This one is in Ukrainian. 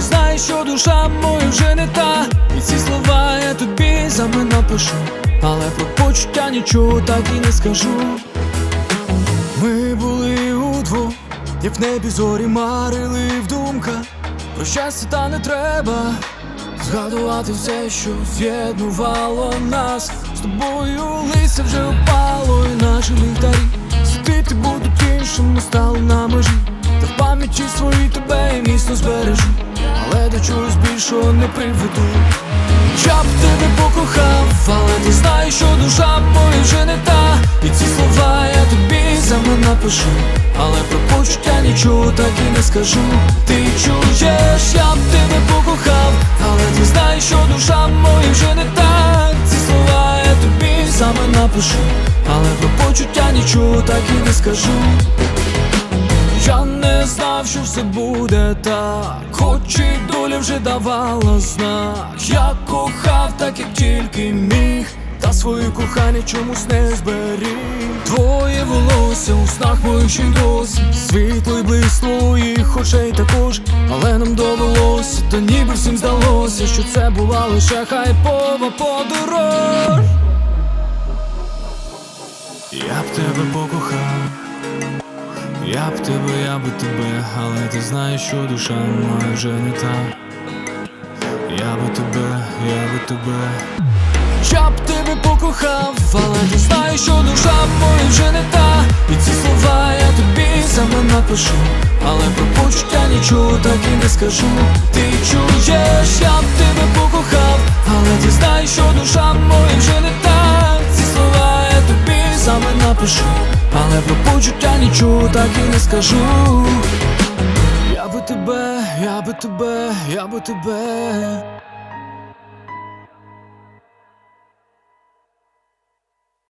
ти знаєш, що душа моя вже не та. І ці слова я тобі саме напишу Але про почуття нічого так і не скажу. Ми були удвох, як в небі зорі марили в думках Про щастя та не треба Згадувати все, що з'єднувало нас. З тобою листя вже впало і наші ліхтарі Світити будуть іншим, стали на межі. Та в пам'яті своїй тебе і міцно збережу Але до чогось більшого не приведу. Я б тебе покохав, але ти знаєш, що душа моя вже не та. І ці слова я тобі саме напишу Але про почуття нічого так і не скажу. Ти чуєш, я б тебе покохав, але ти знаєш, що душа моя вже не та. Ці слова я тобі саме напишу Але про почуття нічого так і не скажу знав, що все буде так, хоч і доля вже давала знак. Я кохав так, як тільки міг, та своє кохання чомусь не зберіг. Твоє волосся у снах моїх ще й досі Світло й блисло їх очей також, але нам довелося, та ніби всім здалося, що це була лише хайпова подорож. Я б тебе покохав. Я б тебе, я би тебе, але ти знаєш, що душа моя вже не та. Я би тебе, я би тебе. Я б тебе покохав, але ти знаєш, що душа моя вже не та. І ці слова я тобі саме напишу. Але про почуття нічого так і не скажу. Ти чуєш, я б тебе покохав, але ти знаєш, що душа моя вже не та. Саме. Але про почуття нічого так і не скажу. Я би тебе, я би тебе, я би тебе.